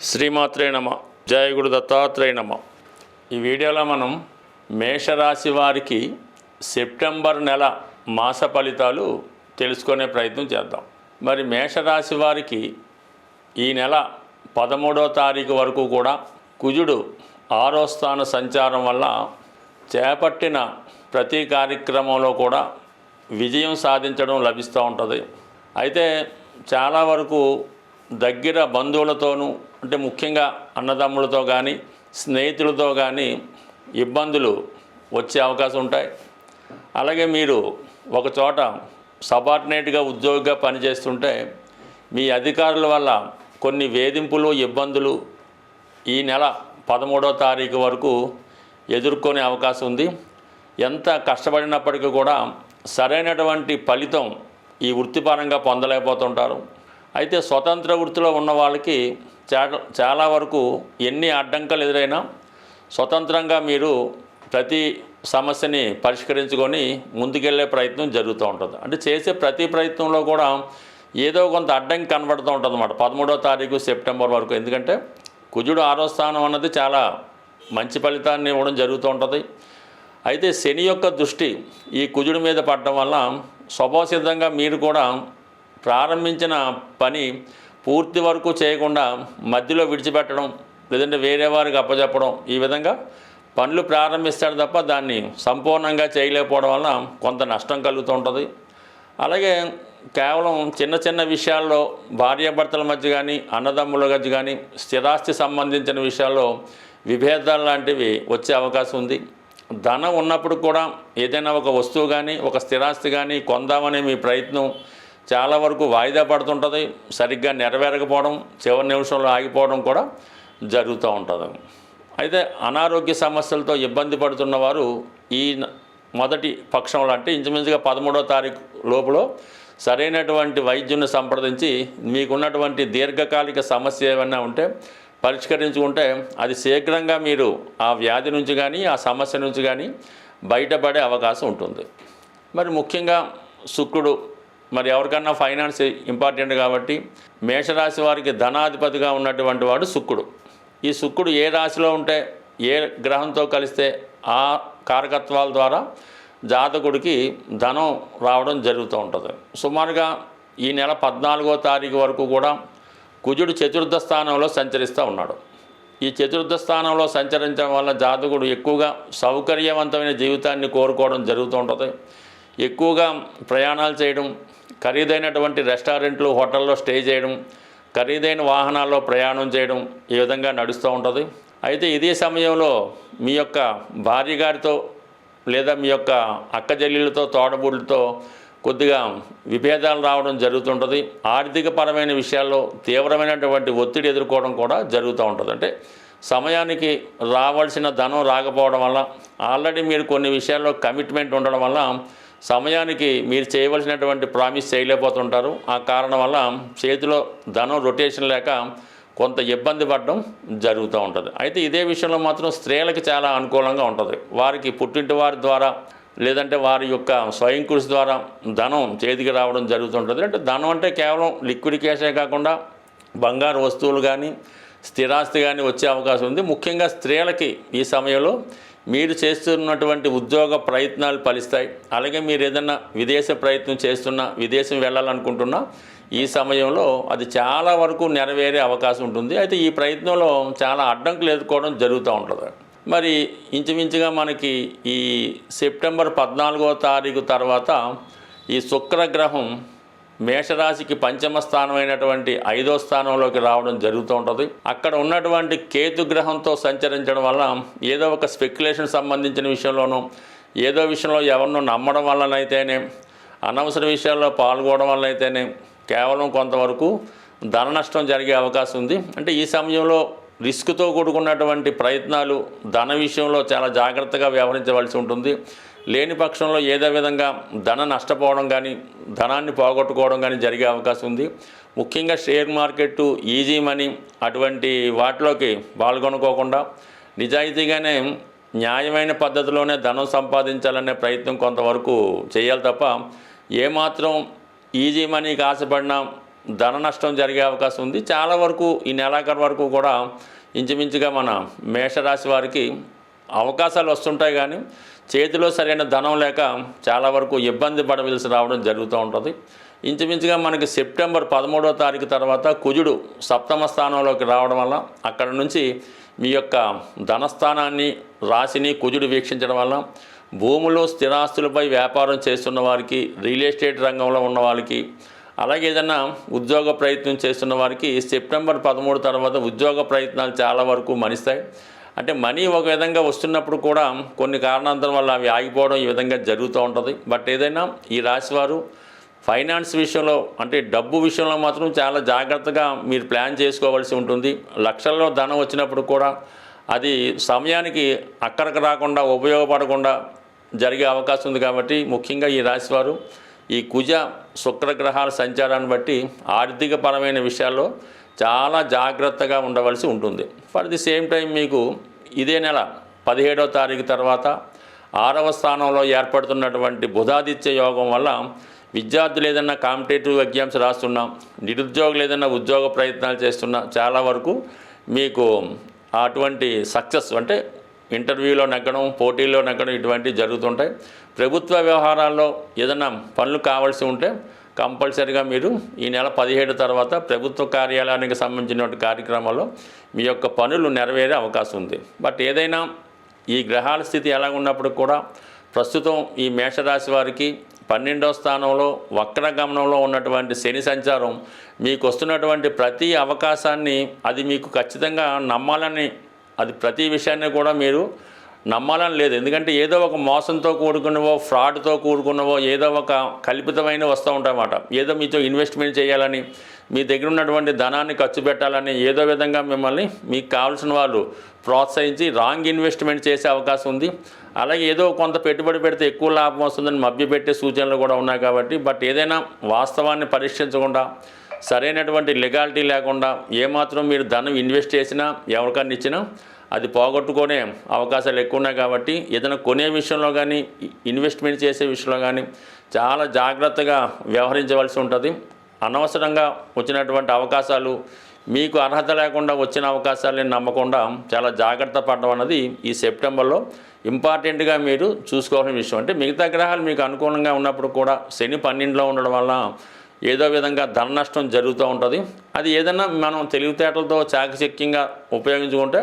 శ్రీమాత్రే నమ. జయ గురు దత్తాత్రేయ నమ. ఈ వీడియోలో మనం మేషరాశి వారికి సెప్టెంబర్ నెల మాస ఫలితాలు తెలుసుకునే ప్రయత్నం చేద్దాం. మరి మేషరాశి వారికి ఈ నెల పదమూడో తారీఖు వరకు కూడా కుజుడు ఆరో స్థాన సంచారం వల్ల చేపట్టిన ప్రతి కార్యక్రమంలో కూడా విజయం సాధించడం లభిస్తూ ఉంటుంది. అయితే చాలా వరకు దగ్గర బంధువులతోనూ అంటే ముఖ్యంగా అన్నదమ్ములతో కానీ స్నేహితులతో కానీ ఇబ్బందులు వచ్చే అవకాశం ఉంటాయి. అలాగే మీరు ఒక చోట సబార్డినేట్గా ఉద్యోగిగా పనిచేస్తుంటే మీ అధికారుల వల్ల కొన్ని వేధింపులు ఇబ్బందులు ఈ నెల పదమూడో తారీఖు వరకు ఎదుర్కొనే అవకాశం ఉంది. ఎంత కష్టపడినప్పటికీ కూడా సరైనటువంటి ఫలితం ఈ వృత్తిపరంగా పొందలేకపోతుంటారు. అయితే స్వతంత్ర వృత్తిలో ఉన్న వాళ్ళకి చాలా చాలా వరకు ఎన్ని అడ్డంకులు ఎదురైనా స్వతంత్రంగా మీరు ప్రతి సమస్యని పరిష్కరించుకొని ముందుకెళ్ళే ప్రయత్నం జరుగుతూ ఉంటుంది. అంటే చేసే ప్రతి ప్రయత్నంలో కూడా ఏదో కొంత అడ్డంకి కనబడుతూ ఉంటుంది అన్నమాట. పదమూడో తారీఖు సెప్టెంబర్ వరకు. ఎందుకంటే కుజుడు ఆరో స్థానం అన్నది చాలా మంచి ఫలితాన్ని ఇవ్వడం జరుగుతూ ఉంటుంది. అయితే శని యొక్క దృష్టి ఈ కుజుడి మీద పడడం వల్ల స్వభావసిద్ధంగా మీరు కూడా ప్రారంభించిన పని పూర్తి వరకు చేయకుండా మధ్యలో విడిచిపెట్టడం లేదంటే వేరే వారికి అప్పచెప్పడం ఈ విధంగా పనులు ప్రారంభిస్తాడు తప్ప దాన్ని సంపూర్ణంగా చేయలేకపోవడం వల్ల కొంత నష్టం కలుగుతూ ఉంటుంది. అలాగే కేవలం చిన్న చిన్న విషయాల్లో భార్యాభర్తల మధ్య కానీ అన్నదమ్ముల మధ్య కానీ స్థిరాస్తి సంబంధించిన విషయాల్లో విభేదాలు లాంటివి వచ్చే అవకాశం ఉంది. ధనం ఉన్నప్పుడు కూడా ఏదైనా ఒక వస్తువు కానీ ఒక స్థిరాస్తి కానీ కొందామనే మీ ప్రయత్నం చాలా వరకు వాయిదా పడుతుంటుంది. సరిగ్గా నెరవేరకపోవడం చివరి నిమిషంలో ఆగిపోవడం కూడా జరుగుతూ ఉంటుంది. అయితే అనారోగ్య సమస్యలతో ఇబ్బంది పడుతున్న వారు ఈ మొదటి పక్షంలో అంటే ఇంచుమించుగా పదమూడో తారీఖు లోపల సరైనటువంటి వైద్యుని సంప్రదించి మీకున్నటువంటి దీర్ఘకాలిక సమస్య ఏమైనా ఉంటే పరిష్కరించుకుంటే అది శీఘ్రంగా మీరు ఆ వ్యాధి నుంచి కానీ ఆ సమస్య నుంచి కానీ బయటపడే అవకాశం ఉంటుంది. మరి ముఖ్యంగా శుక్రుడు మరి ఎవరికన్నా ఫైనాన్స్ ఇంపార్టెంట్ కాబట్టి మేషరాశి వారికి ధనాధిపతిగా ఉన్నటువంటి వాడు శుక్రుడు. ఈ శుక్రుడు ఏ రాశిలో ఉంటే ఏ గ్రహంతో కలిస్తే ఆ కారకత్వాల ద్వారా జాతకుడికి ధనం రావడం జరుగుతూ ఉంటుంది. సుమారుగా ఈ నెల పద్నాలుగో తారీఖు వరకు కూడా కుజుడు చతుర్థ స్థానంలో సంచరిస్తూ ఉన్నాడు. ఈ చతుర్థ స్థానంలో సంచరించడం వల్ల జాతకుడు ఎక్కువగా సౌకర్యవంతమైన జీవితాన్ని కోరుకోవడం జరుగుతూ ఉంటుంది. ఎక్కువగా ప్రయాణాలు చేయడం ఖరీదైనటువంటి రెస్టారెంట్లు హోటల్లో స్టే చేయడం ఖరీదైన వాహనాల్లో ప్రయాణం చేయడం ఈ విధంగా నడుస్తూ ఉంటుంది. అయితే ఇదే సమయంలో మీ యొక్క భార్య గారితో లేదా మీ యొక్క అక్క చెల్లెళ్ళతో తోడబుళ్ళతో కొద్దిగా విభేదాలు రావడం జరుగుతుంటుంది. ఆర్థికపరమైన విషయాల్లో తీవ్రమైనటువంటి ఒత్తిడి ఎదుర్కోవడం కూడా జరుగుతూ ఉంటుంది. అంటే సమయానికి రావాల్సిన ధనం రాకపోవడం వల్ల ఆల్రెడీ మీరు కొన్ని విషయాల్లో కమిట్మెంట్ ఉండడం వల్ల సమయానికి మీరు చేయవలసినటువంటి ప్రామిస్ చేయలేకపోతుంటారు. ఆ కారణం వల్ల చేతిలో ధనం రొటేషన్ లేక కొంత ఇబ్బంది పడడం జరుగుతూ ఉంటుంది. అయితే ఇదే విషయంలో మాత్రం స్త్రీలకు చాలా అనుకూలంగా ఉంటుంది. వారికి పుట్టింటి వారి ద్వారా లేదంటే వారి యొక్క స్వయం కృషి ద్వారా ధనం చేతికి రావడం జరుగుతుంటుంది. అంటే ధనం అంటే కేవలం లిక్విడ్ క్యాషే కాకుండా బంగారు వస్తువులు కానీ స్థిరాస్తి కానీ వచ్చే అవకాశం ఉంది. ముఖ్యంగా స్త్రీలకి ఈ సమయంలో మీరు చేస్తున్నటువంటి ఉద్యోగ ప్రయత్నాలు ఫలిస్తాయి. అలాగే మీరు ఏదైనా విదేశ ప్రయత్నం చేస్తున్నా విదేశం వెళ్ళాలనుకుంటున్నా ఈ సమయంలో అది చాలా వరకు నెరవేరే అవకాశం ఉంటుంది. అయితే ఈ ప్రయత్నంలో చాలా అడ్డంకులు ఎదుర్కోవడం జరుగుతూ ఉంటుంది. మరి ఇంచుమించుగా మనకి ఈ సెప్టెంబర్ పద్నాలుగో తారీఖు తర్వాత ఈ శుక్రగ్రహం మేషరాశికి పంచమ స్థానమైనటువంటి ఐదో స్థానంలోకి రావడం జరుగుతూ ఉంటుంది. అక్కడ ఉన్నటువంటి కేతు గ్రహంతో సంచరించడం వల్ల ఏదో ఒక స్పెక్యులేషన్ సంబంధించిన విషయంలోనూ ఏదో విషయంలో ఎవరినో నమ్మడం వల్లనైతేనే అనవసర విషయాల్లో పాల్గొనడం వల్ల అయితేనే కేవలం కొంతవరకు ధన నష్టం జరిగే అవకాశం ఉంది. అంటే ఈ సమయంలో రిస్క్తో కూడుకున్నటువంటి ప్రయత్నాలు ధన విషయంలో చాలా జాగ్రత్తగా వ్యవహరించవలసి ఉంటుంది. లేని పక్షంలో ఏదో విధంగా ధన నష్టపోవడం కానీ ధనాన్ని పోగొట్టుకోవడం కానీ జరిగే అవకాశం ఉంది. ముఖ్యంగా షేర్ మార్కెట్ ఈజీ మనీ అటువంటి వాటిలోకి పాల్గొనుకోకుండా నిజాయితీగానే న్యాయమైన పద్ధతిలోనే ధనం సంపాదించాలనే ప్రయత్నం కొంతవరకు చేయాలి తప్ప ఏమాత్రం ఈజీ మనీకి ఆశపడినా ధన నష్టం జరిగే అవకాశం ఉంది. చాలా వరకు ఈ నెలాఖరు వరకు కూడా ఇంచుమించుగా మన మేషరాశి వారికి అవకాశాలు వస్తుంటాయి కానీ చేతిలో సరైన ధనం లేక చాలా వరకు ఇబ్బంది పడవలసి రావడం జరుగుతూ ఉంటుంది. ఇంచుమించుగా మనకి సెప్టెంబర్ పదమూడవ తారీఖు తర్వాత కుజుడు సప్తమ స్థానంలోకి రావడం వల్ల అక్కడ నుంచి మీ యొక్క ధనస్థానాన్ని రాశిని కుజుడు వీక్షించడం వల్ల భూములు స్థిరాస్తులపై వ్యాపారం చేస్తున్న వారికి రియల్ ఎస్టేట్ రంగంలో ఉన్న వాళ్ళకి అలాగే ఏదైనా ఉద్యోగ ప్రయత్నం చేస్తున్న వారికి సెప్టెంబర్ పదమూడు తర్వాత ఉద్యోగ ప్రయత్నాలు చాలా వరకు మనిస్తాయి. అంటే మనీ ఒక విధంగా వస్తున్నప్పుడు కూడా కొన్ని కారణాంతరం వల్ల అవి ఆగిపోవడం ఈ విధంగా జరుగుతూ ఉంటుంది. బట్ ఏదైనా ఈ రాశివారు ఫైనాన్స్ విషయంలో అంటే డబ్బు విషయంలో మాత్రం చాలా జాగ్రత్తగా మీరు ప్లాన్ చేసుకోవాల్సి ఉంటుంది. లక్షల్లో ధనం వచ్చినప్పుడు కూడా అది సమయానికి అక్కడికి రాకుండా ఉపయోగపడకుండా జరిగే అవకాశం ఉంది కాబట్టి ముఖ్యంగా ఈ రాశివారు ఈ కుజ శుక్రగ్రహాల సంచారాన్ని బట్టి ఆర్థికపరమైన విషయాల్లో చాలా జాగ్రత్తగా ఉండవలసి ఉంటుంది. ఫర్ ది సేమ్ టైం మీకు ఇదే నెల పదిహేడవ తారీఖు తర్వాత ఆరవ స్థానంలో ఏర్పడుతున్నటువంటి బుధాదిత్య యోగం వల్ల విద్యార్థులు ఏదైనా కాంపిటేటివ్ ఎగ్జామ్స్ రాస్తున్నా నిరుద్యోగులు ఏదైనా ఉద్యోగ ప్రయత్నాలు చేస్తున్నా చాలా వరకు మీకు అటువంటి సక్సెస్ అంటే ఇంటర్వ్యూలో నెగ్గడం పోటీల్లో నెగ్గడం ఇటువంటివి జరుగుతుంటాయి. ప్రభుత్వ వ్యవహారాల్లో ఏదైనా పనులు కావాల్సి ఉంటే కంపల్సరిగా మీరు ఈ నెల పదిహేడు తర్వాత ప్రభుత్వ కార్యాలయానికి సంబంధించినటువంటి కార్యక్రమాల్లో మీ యొక్క పనులు నెరవేరే అవకాశం ఉంది. బట్ ఏదైనా ఈ గ్రహాల స్థితి ఎలా ఉన్నప్పుడు కూడా ప్రస్తుతం ఈ మేషరాశి వారికి పన్నెండవ స్థానంలో వక్ర గమనంలో ఉన్నటువంటి శని సంచారం మీకు వస్తున్నటువంటి ప్రతి అవకాశాన్ని అది మీకు ఖచ్చితంగా నమ్మాలని అది ప్రతి విషయాన్ని కూడా మీరు నమ్మాలని లేదు. ఎందుకంటే ఏదో ఒక మోసంతో కూడుకున్నవో ఫ్రాడ్తో కూడుకున్నవో ఏదో ఒక కల్పితమైన వస్తూ ఉంటాయన్నమాట. ఏదో మీతో ఇన్వెస్ట్మెంట్ చేయాలని మీ దగ్గర ఉన్నటువంటి ధనాన్ని ఖర్చు పెట్టాలని ఏదో విధంగా మిమ్మల్ని మీకు కావాల్సిన వాళ్ళు ప్రోత్సహించి రాంగ్ ఇన్వెస్ట్మెంట్ చేసే అవకాశం ఉంది. అలాగే ఏదో కొంత పెట్టుబడి పెడితే ఎక్కువ లాభం వస్తుందని మభ్యపెట్టే సూచనలు కూడా ఉన్నాయి కాబట్టి బట్ ఏదైనా వాస్తవాన్ని పరీక్షించకుండా సరైనటువంటి లెగాలిటీ లేకుండా ఏమాత్రం మీరు ధనం ఇన్వెస్ట్ చేసినా ఎవరికన్నా ఇచ్చినా అది పోగొట్టుకునే అవకాశాలు ఎక్కువ ఉన్నాయి కాబట్టి ఏదైనా కొనే విషయంలో కానీ ఇన్వెస్ట్మెంట్ చేసే విషయంలో కానీ చాలా జాగ్రత్తగా వ్యవహరించవలసి ఉంటుంది. అనవసరంగా వచ్చినటువంటి అవకాశాలు మీకు అర్హత లేకుండా వచ్చిన అవకాశాలని నమ్మకుండా చాలా జాగ్రత్త పడడం అన్నది ఈ సెప్టెంబర్లో ఇంపార్టెంట్గా మీరు చూసుకోవాల్సిన విషయం. అంటే మిగతా గ్రహాలు మీకు అనుకూలంగా ఉన్నప్పుడు కూడా శని పన్నెండులో ఉండడం వల్ల ఏదో విధంగా ధన నష్టం జరుగుతూ ఉంటుంది. అది ఏదైనా మనం తెలివితేటలతో చాకచక్యంగా ఉపయోగించుకుంటే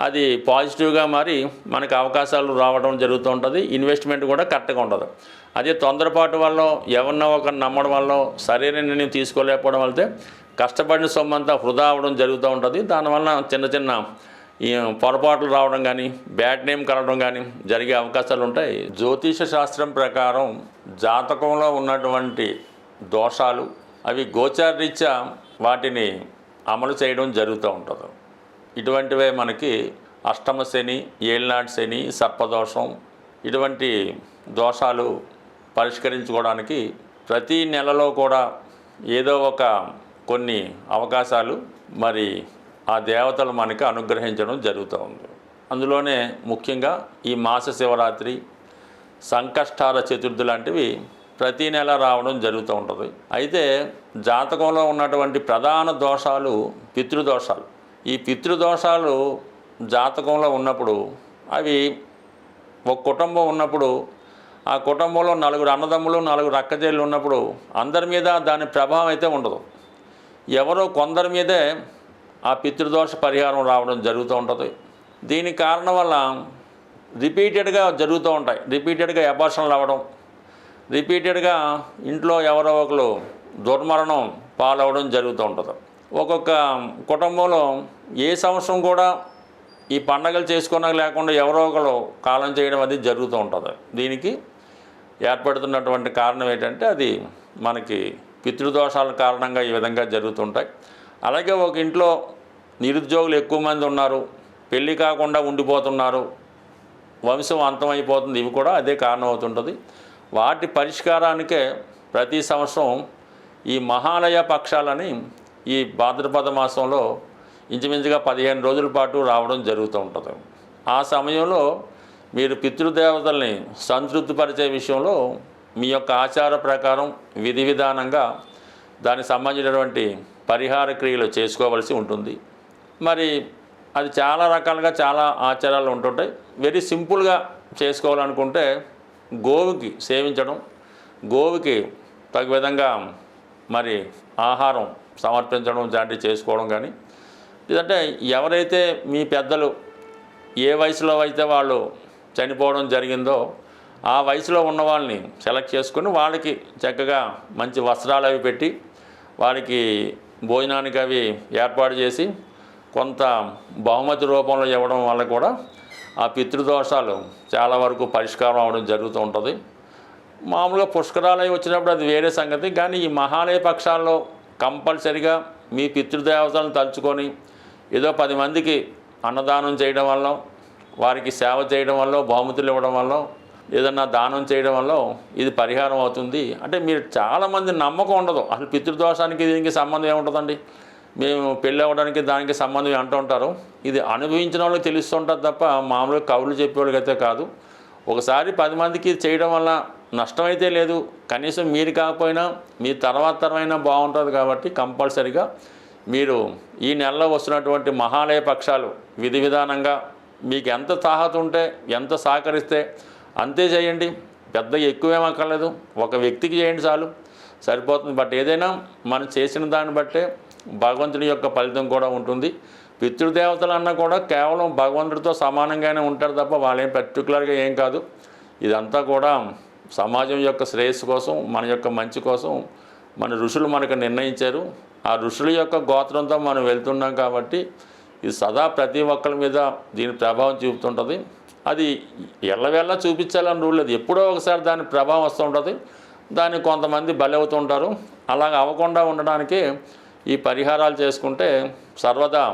అది పాజిటివ్గా మారి మనకు అవకాశాలు రావడం జరుగుతూ ఉంటుంది. ఇన్వెస్ట్మెంట్ కూడా కరెక్ట్గా ఉంటుంది. అదే తొందరపాటు వల్ల ఎవరినో ఒకరిని నమ్మడం వల్ల సరైన నిర్ణయం తీసుకోలేకపోవడం వల్ల కష్టపడిన సొమ్ము అంతా వృధా అవ్వడం జరుగుతూ ఉంటుంది. దానివల్ల చిన్న చిన్న ఈ పొరపాట్లు రావడం కానీ బ్యాడ్ నేమ్ కలవడం కానీ జరిగే అవకాశాలు ఉంటాయి. జ్యోతిష శాస్త్రం ప్రకారం జాతకంలో ఉన్నటువంటి దోషాలు అవి గోచారరీత్యా వాటిని అమలు చేయడం జరుగుతూ ఉంటుంది. ఇటువంటివే మనకి అష్టమ శని ఏళ్ళనాటి శని సర్పదోషం ఇటువంటి దోషాలు పరిష్కరించుకోవడానికి ప్రతి నెలలో కూడా ఏదో ఒక కొన్ని అవకాశాలు మరి ఆ దేవతలు మనకి అనుగ్రహించడం జరుగుతూ ఉంది. అందులోనే ముఖ్యంగా ఈ మాస శివరాత్రి సంకష్టాల చతుర్థి లాంటివి ప్రతి నెల రావడం జరుగుతూ ఉంటుంది. అయితే జాతకంలో ఉన్నటువంటి ప్రధాన దోషాలు పితృదోషాలు. ఈ పితృదోషాలు జాతకంలో ఉన్నప్పుడు అవి ఒక కుటుంబం ఉన్నప్పుడు ఆ కుటుంబంలో నలుగురు అన్నదమ్ములు నలుగురు అక్కచెల్లు ఉన్నప్పుడు అందరి మీద దాని ప్రభావం అయితే ఉండదు. ఎవరో కొందరి మీదే ఆ పితృదోష పరిహారం రావడం జరుగుతూ ఉంటుంది. దీని కారణం వల్ల రిపీటెడ్గా జరుగుతూ ఉంటాయి. రిపీటెడ్గా అబార్షన్లు అవ్వడం రిపీటెడ్గా ఇంట్లో ఎవరో ఒకరు దుర్మరణం పాలవడం జరుగుతూ ఉంటుంది. ఒక్కొక్క కుటుంబంలో ఏ సంవత్సరం కూడా ఈ పండగలు చేసుకున్న లేకుండా ఎవరో ఒకరు కాలం చేయడం అది జరుగుతూ ఉంటుంది. దీనికి ఏర్పడుతున్నటువంటి కారణం ఏంటంటే అది మనకి పితృదోషాల కారణంగా ఈ విధంగా జరుగుతుంటాయి. అలాగే ఒక ఇంట్లో నిరుద్యోగులు ఎక్కువ మంది ఉన్నారు పెళ్ళి కాకుండా ఉండిపోతున్నారు వంశం అంతమైపోతుంది ఇవి కూడా అదే కారణం అవుతుంటుంది వాటి పరిష్కారానికే ప్రతి సంవత్సరం ఈ మహాలయ పక్షాలని ఈ భాద్రపద మాసంలో ఇంచుమించుగా పదిహేను రోజుల పాటు రావడం జరుగుతూ ఉంటుంది. ఆ సమయంలో మీరు పితృదేవతల్ని సంతృప్తిపరిచే విషయంలో మీ యొక్క ఆచార ప్రకారం విధి విధానంగా దానికి సంబంధించినటువంటి పరిహార క్రియలు చేసుకోవలసి ఉంటుంది. మరి అది చాలా రకాలుగా చాలా ఆచారాలు ఉంటుంటాయి. వెరీ సింపుల్గా చేసుకోవాలనుకుంటే గోవుకి సేవించడం గోవుకి తగు విధంగా మరి ఆహారం సమర్పించడం లాంటివి చేసుకోవడం కానీ లేదంటే ఎవరైతే మీ పెద్దలు ఏ వయసులో అయితే వాళ్ళు చనిపోవడం జరిగిందో ఆ వయసులో ఉన్న వాళ్ళని సెలెక్ట్ చేసుకొని వాళ్ళకి చక్కగా మంచి వస్త్రాలు అవి పెట్టి వారికి భోజనానికి అవి ఏర్పాటు చేసి కొంత బహుమతి రూపంలో ఇవ్వడం వల్ల కూడా ఆ పితృదోషాలు చాలా వరకు పరిష్కారం అవడం జరుగుతూ ఉంటుంది. మామూలుగా పుష్కరాలయం వచ్చినప్పుడు అది వేరే సంగతి కానీ ఈ మహాలయ పక్షాల్లో కంపల్సరిగా మీ పితృదేవతలను తలుచుకొని ఏదో పది మందికి అన్నదానం చేయడం వల్ల వారికి సేవ చేయడం వల్ల బహుమతులు ఇవ్వడం వల్ల ఏదన్నా దానం చేయడం వల్ల ఇది పరిహారం అవుతుంది. అంటే మీరు చాలామంది నమ్మకం ఉండదు. అసలు పితృదోషానికి దీనికి సంబంధం ఏముంటుందండి? మేము పెళ్ళి అవ్వడానికి దానికి సంబంధం అంటూ ఉంటారు ఇది అనుభవించిన వాళ్ళకి తెలుస్తుంటారు తప్ప మామూలుగా కవులు చెప్పేవాళ్ళకైతే కాదు. ఒకసారి పది మందికి చేయడం వల్ల నష్టమైతే లేదు. కనీసం మీరు కాకపోయినా మీ తర్వాత తరమైనా బాగుంటుంది కాబట్టి కంపల్సరిగా మీరు ఈ నెలలో వస్తున్నటువంటి మహాలయ పక్షాలు విధి విధానంగా మీకు ఎంత తాహత ఉంటే ఎంత సహకరిస్తే అంతే చేయండి. పెద్ద ఎక్కువేం అక్కర్లేదు. ఒక వ్యక్తికి చేయండి చాలు. సరిపోతుంది. బట్ ఏదైనా మనం చేసిన దాన్ని బట్టే భగవంతుడి యొక్క ఫలితం కూడా ఉంటుంది. పితృదేవతలు అన్నా కూడా కేవలం భగవంతుడితో సమానంగానే ఉంటారు తప్ప వాళ్ళేం పర్టికులర్గా ఏం కాదు. ఇదంతా కూడా సమాజం యొక్క శ్రేయస్సు కోసం మన యొక్క మంచి కోసం మన ఋషులు మనకు నిర్ణయించారు. ఆ ఋషుల యొక్క గోత్రంతో మనం వెళ్తున్నాం కాబట్టి ఇది సదా ప్రతి ఒక్కరి మీద దీని ప్రభావం చూపుతుంటుంది. అది ఎల్లవెల్ల చూపించాలని రూల్ లేదు. ఎప్పుడో ఒకసారి దాని ప్రభావం వస్తూ ఉంటుంది. దాన్ని కొంతమంది బలవుతుంటారు. అవుతుంటారు అలాగ అవ్వకుండా ఉండడానికి ఈ పరిహారాలు చేసుకుంటే సర్వదా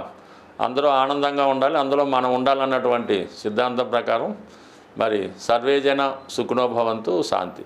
అందరూ ఆనందంగా ఉండాలి అందులో మనం ఉండాలన్నటువంటి సిద్ధాంతం ప్రకారం మరి సర్వేజన సుఖనోభవంతు శాంతి.